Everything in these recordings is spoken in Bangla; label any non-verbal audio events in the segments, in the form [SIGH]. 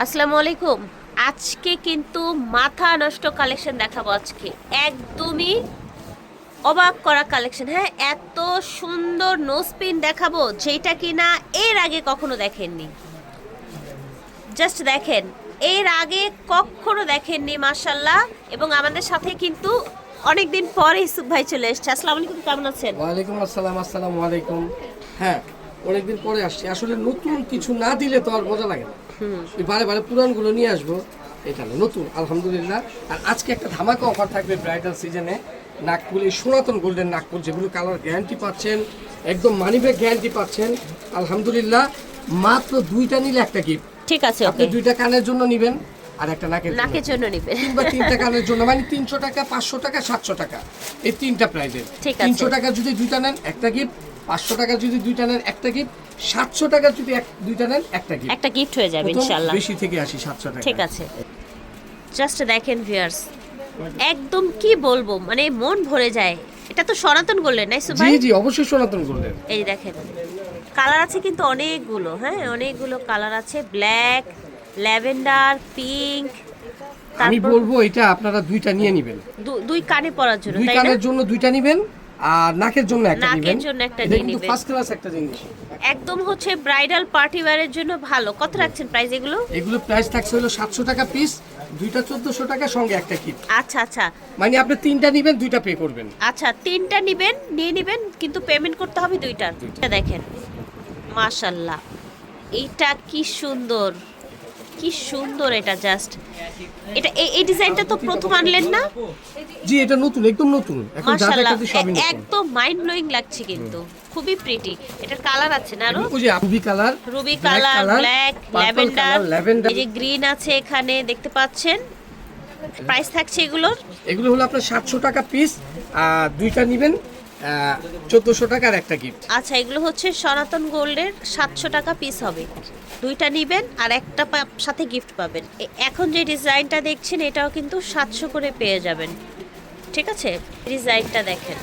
আসসালামু আলাইকুম। আজকে কিন্তু মাথা নষ্ট কালেকশন দেখাবো আজকে। একদমই অবাক করা কালেকশন হ্যাঁ? এত সুন্দর নোসপিন দেখাবো, যেটা কিনা এর আগে কখনো দেখেননি। জাস্ট দেখেন, এর আগে কখনো দেখেননি মার্শাল্লাহ এবং আমাদের সাথে কিন্তু অনেকদিন পরে ইসুফ ভাই চলে এসছে। আসসালামু আলাইকুম, কেমন আছেন? ওয়ালাইকুম আসসালাম, আসসালামু আলাইকুম। হ্যাঁ অনেকদিন পরে আসছি। আসলে নতুন কিছু না দিলে তো আর মজা লাগে না। বারে বারে পুরানগুলো নিয়ে আসব। এটা না নতুন আলহামদুলিল্লাহ। আর আজকে একটা ধামাকা অফার থাকবে ব্রাইডাল সিজনে। নাগপুর এই সনাতন গোল্ডেন নাগপুর যেগুলো কালার গ্যারান্টি পাচ্ছেন একদম মানিব্যাগ গ্যারান্টি পাচ্ছেন। আলহামদুলিল্লাহ মাত্র দুইটা নিলে একটা গিফট ঠিক আছে আপনি দুইটা কানের জন্য নিবেন আর একটা নাকের নাকের জন্য নিবেন। কিংবা তিনটা কানের জন্য মানে তিনশো টাকা পাঁচশো টাকা সাতশো টাকা। এই তিনটা প্রাইজের ঠিক আছে। তিনশো টাকা যদি দুইটা নেন একটা গিফট পাঁচশো টাকা যদি দুইটা নেন একটা গিফট সাতশো টাকা যদি এক দুইটা নেন একটা গিফট একটা গিফট হয়ে যাবে ইনশাআল্লাহ বেশি থেকে আসি সাতশো টাকা ঠিক আছে। জাস্ট দেখেন ভিউয়ার্স একদম কি বলব মানে মন ভরে যায়। এটা তো সনাতন গোল্ডেন নাই জি সুভাই জি অবশ্যই সনাতন গোল্ডেন এই দেখেন কালার আছে কিন্তু অনেকগুলো হ্যাঁ? অনেকগুলো কালার আছে ব্ল্যাক ল্যাভেন্ডার পিঙ্ক আমি বলব এটা আপনারা দুইটা নিয়ে নিবেন। দুই কানে পরার জন্য দুই কানের জন্য দুইটা নিবেন। আর নাকের জন্য একটা নাকের জন্য একটা এটা নিয়ে নিবেন। ফার্স্ট ক্লাস একটা জিনিস। একদম হচ্ছে ব্রাইডাল পার্টি ওয়্যারের জন্য ভালো। কত রাখছেন প্রাইস এগুলো? এগুলো প্রাইস থাকছে হলো সাতশো টাকা পিস দুইটা চোদ্দশো টাকা সঙ্গে একটা কিট আচ্ছা আচ্ছা। মানে আপনি তিনটা নিবেন দুইটা পে করবেন। আচ্ছা তিনটা নিবেন নিয়ে নিবেন কিন্তু পেমেন্ট করতে হবে দুইটার এটা দেখেন। মাশাল্লাহ এইটা কি সুন্দর। কি সুন্দর এটা জাস্ট এটা এই ডিজাইনটা তো প্রথম আনলেন না? জি এটা নতুন একদম নতুন। এখন যা দেখাচ্ছি সবই নতুন। একদম মাইন্ড ব্লোয়িং লাগছে কিন্তু। খুবই প্রিটি এটার কালার আছে না আরও? ওই যে ruby colour ruby colour black lavender এই যে গ্রিন আছে এখানে দেখতে পাচ্ছেন? প্রাইস থাকছে এগুলোর? এগুলো হলো আপনার সাতশো টাকা পিস আর দুইটা নিবেন চোদ্দশো টাকার একটা গিফট আচ্ছা এগুলো হচ্ছে সনাতন গোল্ডের সাতশো টাকা পিস হবে। দুইটা নিবেন আর একটা সাথে গিফট পাবেন। এখন যে ডিজাইনটা দেখছেন এটাও কিন্তু সাতশো করে পেয়ে যাবেন। ঠিক আছে? ডিজাইনটা দেখেন।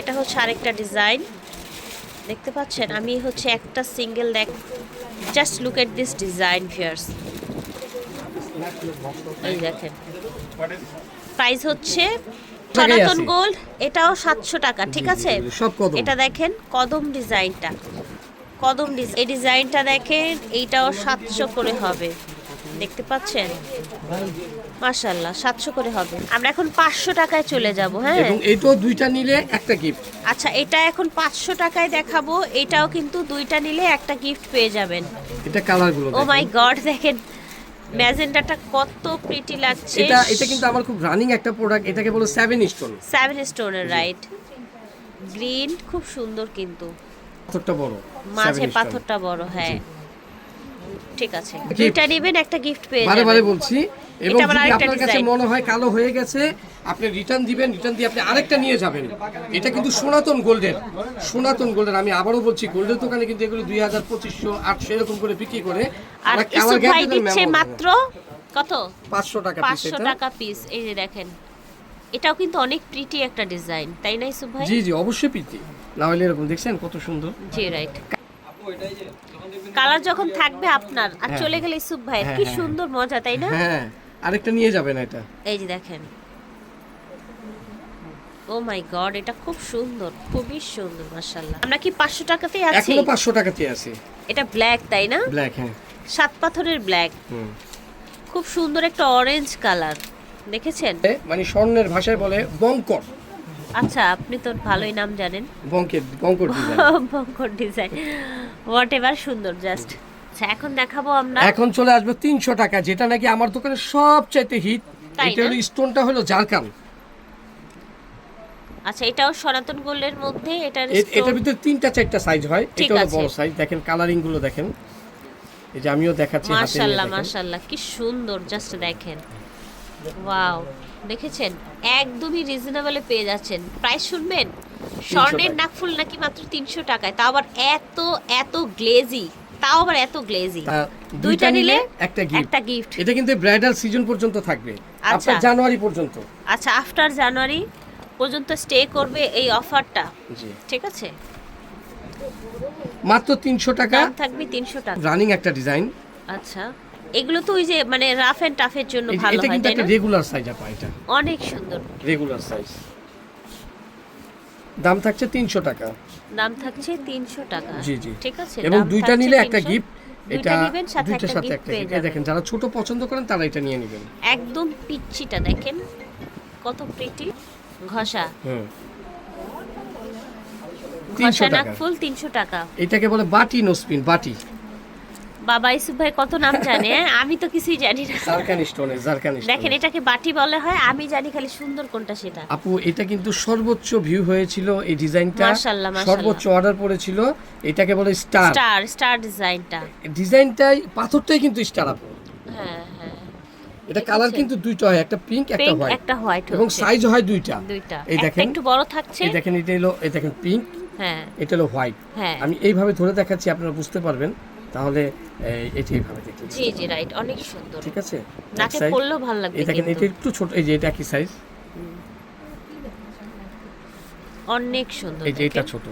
এটা হচ্ছে আরেকটা ডিজাইন। দেখতে পাচ্ছেন? আমি হচ্ছে একটা সিঙ্গেল দেখ just look at this design fierce এই দেখেন। প্রাইস হচ্ছে সনাতন গোল্ড এটাও সাতশো টাকা। ঠিক আছে? এটা দেখেন কদম ডিজাইনটা। কদম ডিজাইন। এই ডিজাইনটা দেখেন এইটাও সাতশো করে হবে। দেখতে পাচ্ছেন? মাশাল্লাহ সাতশো করে হবে। আমরা এখন পাঁচশো টাকায় চলে যাব হ্যাঁ? এবং এইটাও দুইটা নিলে একটা গিফট আচ্ছা এটা এখন পাঁচশো টাকায় দেখাবো এটাও কিন্তু দুইটা নিলে একটা গিফট পেয়ে যাবেন। এটা কালারগুলো ও মাই গড দেখেন ম্যাজেন্টাটা কত প্রিটি লাগছে। এটা এটা কিন্তু আমার খুব রানিং একটা প্রোডাক্ট এটাকে বলো সেভেন স্টোন সেভেন স্টোনের রাইট গ্রিন খুব সুন্দর কিন্তু। পাথরটা বড় মাঝে পাথরটা বড় হ্যাঁ। ঠিক আছে. দুইটা নেবেন একটা গিফট পেয়ে বারে বারে বলছি এবং যদি আপনার কাছে মনে হয় কালো হয়ে গেছে আপনি রিটার্ন দিবেন রিটার্ন দিয়ে আপনি আরেকটা নিয়ে যাবেন। এটা কিন্তু সনাতন গোল্ডের সনাতন গোল্ডের আমি আবারও বলছি গোল্ডের দোকানে কিন্তু এগুলো দুই হাজার পঁচিশশো আটশো এরকম করে বিক্রি করে। আর আমরা দিচ্ছে মাত্র কত? পাঁচশো টাকা পাঁচশো টাকা পিস এই যে দেখেন। এটাও কিন্তু অনেক প্রিটি একটা ডিজাইন তাই না ইসু ভাই জি জি অবশ্যই প্রীতি না হলে এরকম দেখছেন কত সুন্দর? জি রাইট কালার যখন থাকবে আপনার আর হ্যাঁ। চলে গেলে ইসুফ ভাই হ্যাঁ, কি হ্যাঁ। সুন্দর মজা তাই না? হ্যাঁ আরেকটা নিয়ে যাবেন এটা। এই যে দেখেন। ও মাই গড এটা খুব সুন্দর খুবই সুন্দর মাশাআল্লাহ। আমরা কি পাঁচশো টাকাতেই আছি? এখনও পাঁচশো টাকাতে আছে। এটা ব্ল্যাক তাই না? ব্ল্যাক হ্যাঁ। সাত পাথরের ব্ল্যাক হুম। খুব সুন্দর একটা অরেঞ্জ কালার দেখেছেন? মানে স্বর্ণের ভাষায় বলে বঙ্কর। আচ্ছা আপনি তো ভালোই নাম জানেন। বঙ্কের বঙ্কর ডিজাইন [LAUGHS] বঙ্কর ডিজাইন হোয়াট এভার সুন্দর জাস্ট আচ্ছা এখন দেখাবো আমরা এখন চলে আসবে তিনশো টাকা যেটা নাকি আমার দোকানে সবচাইতে হিট এটা হলো স্টোনটা হলো জারকান। আচ্ছা এটাও সনাতন গোল্ডের মধ্যে এটার এটার ভিতরে তিনটা চারটা সাইজ হয়। এটা হলো। বড় সাইজ দেখেন কালারিংগুলো দেখেন। এই যে আমিও দেখাচ্ছি দেখেন। মাশাল্লাহ কি সুন্দর জাস্ট দেখেন। ওয়াও দেখেছেন? একদমই রিজনেবলে পেয়ে যাচ্ছেন। প্রাইস শুনবেন? স্বর্ণের নাকফুল নাকি মাত্র তিনশো টাকায়? তাও আবার এত এত গ্লেজি তাও আবার এত গ্লেজি দুইটা নিলে একটা গিফট একটা গিফট এটা কিন্তু ব্রাইডাল সিজন পর্যন্ত থাকবে। আচ্ছা। জানুয়ারি পর্যন্ত। আচ্ছা আফটার জানুয়ারি পর্যন্ত স্টে করবে এই অফারটা জি। ঠিক আছে? মাত্র তিনশো টাকা। থাকবে তিনশো টাকা। রানিং একটা ডিজাইন আচ্ছা। এগুলো তো ওই যে মানে রাফ এন্ড টাফের জন্য ভালো এটা কিন্তু একটা রেগুলার সাইজ আপা এটা। অনেক সুন্দর। রেগুলার সাইজ দাম থাকছে তিনশো টাকা। দাম থাকছে তিনশো টাকা। জি, জি। ঠিক আছে এবং দুইটা নিলে একটা 300 গিফট এটা নিবেন সাথে একটা সাথে গিফট একটা। এই দেখেন যারা ছোট পছন্দ করেন তারা এটা নিয়ে নেবেন। একদম পিচ্ছিটা দেখেন কত প্রিটি ঘষা। হুম। ঘষা নাক টাকা। ফুল তিনশো টাকা। এটাকে বলে বাটি নোসপিন বাটি। বাবা ইসুফ ভাই কত নাম জানে হ্যাঁ? আমি তো কিছুই জানি না। জারকান স্টোনে জারকান দেখেন এটাকে বাটি বলা হয় আমি জানি খালি সুন্দর কোনটা সেটা। আপু এটা কিন্তু সর্বোচ্চ ভিউ হয়েছিল এই ডিজাইনটা মাশাআল্লাহ, মাশাআল্লাহ। সর্বোচ্চ অর্ডার পড়েছিল এটাকে বলে স্টার স্টার স্টার ডিজাইনটা ডিজাইনটাই পাথরটাই কিন্তু স্টার আপু। হ্যাঁ হ্যাঁ। এটা কালার কিন্তু দুইটা হয় একটা পিঙ্ক একটা হোয়াইট একটা হোয়াইট এবং সাইজ হয় দুইটা। দুইটা। এই দেখেন একটু বড় থাকছে। এই দেখেন এটা হলো এই দেখেন পিঙ্ক হ্যাঁ। এটা হলো হোয়াইট হ্যাঁ। আমি এইভাবে ধরে দেখাচ্ছি আপনারা বুঝতে পারবেন। তাহলে এটা এইভাবে দেখতে জি জি রাইট অনেক সুন্দর। ঠিক আছে? নাকে পড়লেও ভালো লাগবে এটা কিন্তু। একটু ছোট এই যে এটা কি সাইজ অনেক সুন্দর এই যে এটা ছোট।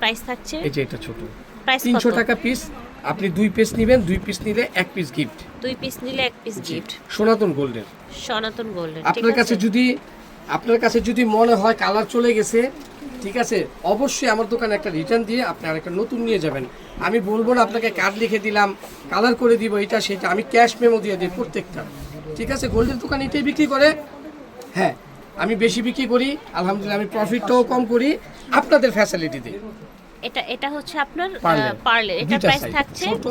প্রাইস থাকছে? এই যে এটা ছোট। প্রাইস তিনশো কত টাকা পিস আপনি দুই পিস নেবেন দুই পিস নিলে এক পিস গিফট দুই পিস নিলে এক পিস গিফট সনাতন গোল্ডের। সনাতন গোল্ডেন আপনার কাছে যদি আপনার কাছে যদি মনে হয় কালার চলে গেছে ঠিক আছে? অবশ্যই আমার দোকানে একটা রিটার্ন দিয়ে আপনি আরেকটা নতুন নিয়ে যাবেন। আমি বলব না আপনাকে কার্ড লিখে দিলাম কালার করে দিব এটা সেটা আমি ক্যাশ মেমো দিয়ে দিই প্রত্যেকটা। ঠিক আছে? গোল্ডের দোকান এটাই বিক্রি করে। হ্যাঁ আমি বেশি বিক্রি করি আলহামদুলিল্লাহ আমি প্রফিটটাও কম করি আপনাদের ফ্যাসিলিটি দিই। এটা এটা হচ্ছে আপনার পার্লে এটা প্রাইস থাকছে। ছোট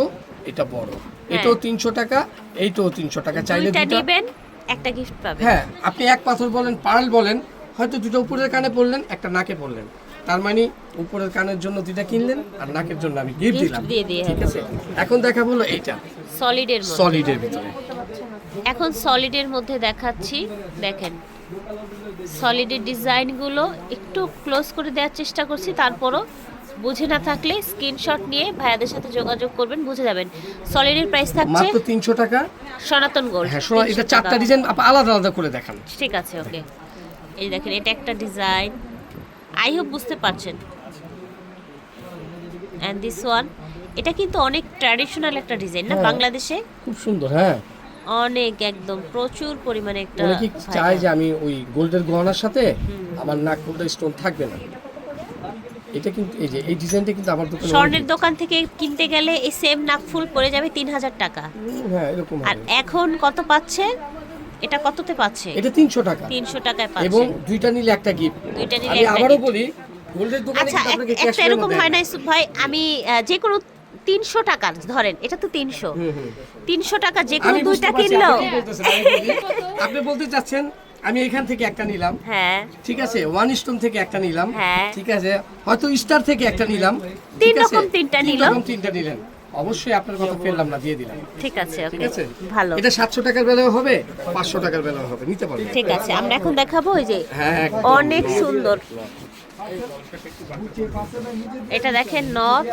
এটা বড়। এটাও তিনশো টাকা এইটাও তিনশো টাকা চাইলে দুইটা নেবেন একটা গিফট পাবেন। হ্যাঁ আপনি এক পাথর বলেন পার্ল বলেন হয়তো দুটো উপরের কানে পড়লেন একটা নাকে পড়লেন। তার মানে উপরের কানের জন্য দুইটা কিনলেন আর নাকের জন্য আমি গিফট দিলাম। ঠিক আছে? এখন দেখা হলো এইটা। সলিডের মধ্যে। সলিডের ভিতরে। এখন সলিডের মধ্যে দেখাচ্ছি দেখেন। সলিডের ডিজাইনগুলো একটু ক্লোজ করে দেওয়ার চেষ্টা করছি তারপরও বুঝে না থাকলে স্ক্রিনশট নিয়ে ভাইয়াদের সাথে যোগাযোগ করবেন বুঝে যাবেন। সলিডের প্রাইস থাকছে মাত্র তিনশো টাকা? সনাতন গোল্ড হ্যাঁ এটা চারটা ডিজাইন আলাদা আলাদা করে দেখান। ঠিক আছে ওকে এই দেখেন এটা একটা ডিজাইন আই হোপ বুঝতে পারছেন। অ্যান্ড দিস ওয়ান এটা কিন্তু অনেক ট্র্যাডিশনাল একটা ডিজাইন না হ্যাঁ। বাংলাদেশে? খুব সুন্দর হ্যাঁ। অনেক একদম প্রচুর পরিমাণে একটা ওরা কি চায় যে আমি ওই গোল্ডের গহনার সাথে আমার নাক গোল্ডের স্টোন থাকবে না? এটা কিন্তু এই যে এই ডিজাইনটা কিন্তু আমার দোকানে স্বর্ণের দোকান থেকে কিনতে গেলে এই সেম নাকফুল পড়ে যাবে তিন হাজার টাকা। হ্যাঁ এরকম আর এখন কত পাচ্ছে? এটা কততে পাচ্ছে? এটা তিনশো টাকা। তিনশো টাকায় পাচ্ছে। এবং দুইটা নিলে একটা গিফট দুইটা নিলে আমি আবারও বলি গোল্ডের দোকানে আচ্ছা একটা এরকম হয় না। ইউসুফ ভাই। আমি যে কোনো তিনশো টাকা ধরেন এটা তো তিনশো। তিনশো টাকা যে কোনো দুইটা কিনলো। আপনি বলতে চাচ্ছেন আমি এখান থেকে একটা নিলাম। হ্যাঁ। ঠিক আছে ওয়ান স্টোন থেকে একটা নিলাম। হ্যাঁ। ঠিক আছে হয়তো স্টার থেকে একটা নিলাম। তিন রকম তিনটা তিন নিল। রকম তিনটা নিলেন। অবশ্যই আপনার কথা ফেললাম না দিয়ে দিলাম। ঠিক আছে ঠিক আছে? ভালো। এটা সাতশো টাকার বেলাও হবে পাঁচশো টাকার বেলাও হবে নিতে পারবেন। ঠিক আছে আমরা এখন দেখাবো ওই যে হ্যাঁ অনেক সুন্দর। এটা দেখেন নথ।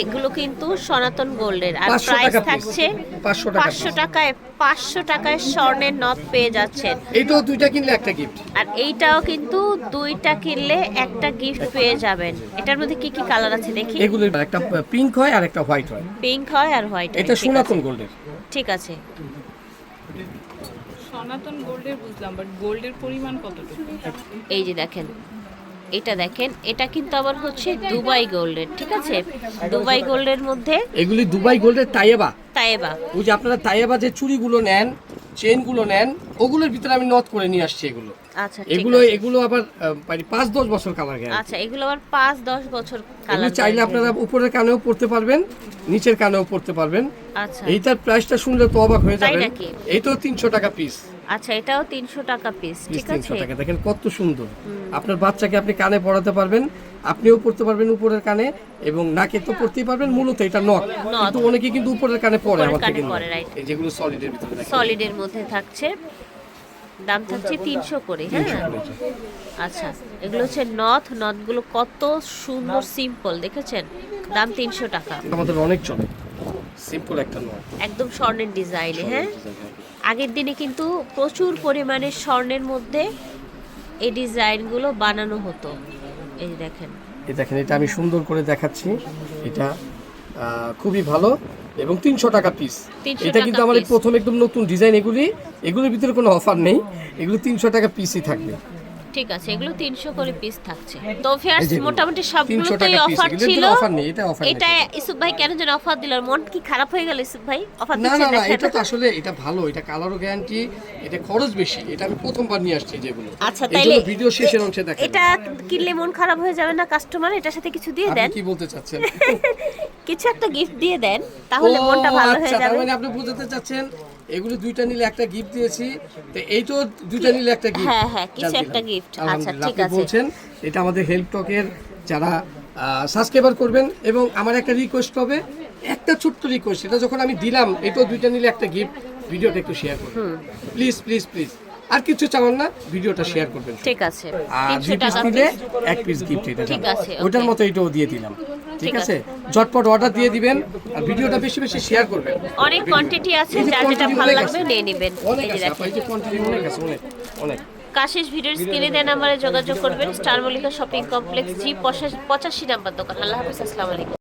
এগুলো কিন্তু সনাতন গোল্ডের। আর 500 প্রাইস থাকছে পাঁচশো টাকায় পাঁচশো টাকায় স্বর্ণের নথ পেয়ে যাচ্ছেন। এইটাও দুইটা কিনলে একটা গিফট আর এইটাও কিন্তু দুইটা কিনলে একটা গিফট পেয়ে যাবেন। এটার মধ্যে কি কি কালার আছে দেখি? এগুলোর একটা পিঙ্ক হয় আর একটা হোয়াইট হয়। পিঙ্ক হয় আর হোয়াইট এটা সনাতন গোল্ডের। ঠিক আছে। সনাতন গোল্ডের বুঝলাম বাট গোল্ডের পরিমাণ কতটুকু? এই যে দেখেন এটা দেখেন এটা কিন্তু আবার হচ্ছে দুবাই গোল্ডের ঠিক আছে? দুবাই গোল্ডের মধ্যে এগুলি দুবাই গোল্ডের তাইয়েবা। তাইবা ওই যে আপনারা তাইয়েবা যে চুড়িগুলো নেন চেনগুলো নেন ওগুলোর ভিতরে আমি নথ করে নিয়ে আসছি এগুলো। আচ্ছা এগুলো এগুলো আবার মানে পাঁচ দশ বছর কালার গ্যারান্টি। আচ্ছা এগুলো আবার পাঁচ দশ বছর কালার চাইলে আপনারা উপরের কানেও পড়তে পারবেন নিচের কানেও পড়তে পারবেন। আচ্ছা। এইটার প্রাইসটা শুনলে তো অবাক হয়ে যাবেন। নাকি? এইটাও তিনশো টাকা পিস আচ্ছা এটাও তিনশো টাকা পিস ঠিক তিনশো আছে টাকা। দেখেন কত সুন্দর। আপনার বাচ্চাকে আপনি কানে পড়াতে পারবেন আপনিও পড়তে পারবেন উপরের কানে এবং নাকে তো পড়তেই পারবেন মূলত এটা নট কিন্তু অনেকে কিন্তু উপরের কানে পড়ে আমার থেকে। এই যেগুলো সলিডের ভিতরে সলিডের মধ্যে থাকছে। দাম থাকছে তিনশো করে হ্যাঁ। 300 আচ্ছা এগুলো হচ্ছে নথ নথগুলো কত সুন্দর সিম্পল দেখেছেন? দাম তিনশো টাকা। আমাদের অনেক চলে। সিম্পল একটা নট একদম স্বর্ণের ডিজাইনে হ্যাঁ? আগের দিনে কিন্তু প্রচুর পরিমাণে স্বর্ণের মধ্যে এই ডিজাইনগুলো বানানো হতো। এই দেখেন। এই দেখেন এটা আমি সুন্দর করে দেখাচ্ছি। এটা খুবই ভালো। এবং তিনশো টাকা পিস এটা কিন্তু আমার প্রথম একদম নতুন ডিজাইন এগুলি। এগুলোর ভিতরে কোনো অফার নেই। এগুলো তিনশো টাকা পিসই থাকবে। ঠিক আছে এগুলো তিনশো করে পিস থাকছে। তো ফিয়ার্স এগুলো। মোটামুটি 300 সবগুলোতেই অফার ছিল। ভিতরে নেই, এটা ইসুফ ভাই কেন যেন অফার দিল? মন কি খারাপ হয়ে গেল ইসুফ ভাই? অফার না দিচ্ছে না না এটা তো আসলে এটা ভালো এটা কালারও গ্যারান্টি এটা খরচ বেশি এটা আমি প্রথমবার নিয়ে আসছি যেগুলো। আচ্ছা তাইলে ভিডিও শেষের অংশে দেখেন। এটা কিনলে মন খারাপ হয়ে যাবে না কাস্টমার এটার সাথে কিছু দিয়ে দেন। কি বলতে চাচ্ছেন? [LAUGHS] কিছু একটা গিফট দিয়ে দেন তাহলে মনটা ভালো হয়ে আচ্ছা, যাবে। মানে আপনি বুঝতে চাচ্ছেন এগুলো দুইটা নিলে একটা গিফট দিয়েছি তো এই তো দুইটা নিলে একটা গিফট হ্যাঁ, হ্যাঁ, কিছু একটা gift। আচ্ছা, ঠিক আছে। বলছেন এটা আমাদের হেল্প টকের যারা সাবস্ক্রাইবার করবেন এবং আমার একটা রিকোয়েস্ট হবে একটা ছোট্ট রিকোয়েস্ট এটা যখন আমি দিলাম এই তো দুইটা নিলে একটা গিফট ভিডিওটা একটু শেয়ার করুন। প্লিজ প্লিজ প্লিজ আর কিছু চাওয়ান না ভিডিওটা শেয়ার করবেন। ঠিক আছে। আর দুই পিস নিলে এক পিস গিফট এটা ঠিক আছে, ওটার মতো এটাও দিয়ে দিলাম। ঠিক আছে? ঝটপট অর্ডার দিয়ে দিবেন আর ভিডিওটা বেশি বেশি শেয়ার করবেন। অনেক কোয়ান্টিটি আছে যা যেটা ভালো লাগবে নিয়ে নেবেন। অনেক এই যে আছে এই যে কোয়ান্টিটি অনেক আছে অনেক অনেক। কাশিস ভিডিওর স্ক্রিনে দেন নাম্বারে যোগাযোগ করবেন। Star Mallika shopping complex G পঁচাশি নাম্বার দোকান। আল্লাহ হাফিজ আসসালামু আলাইকুম।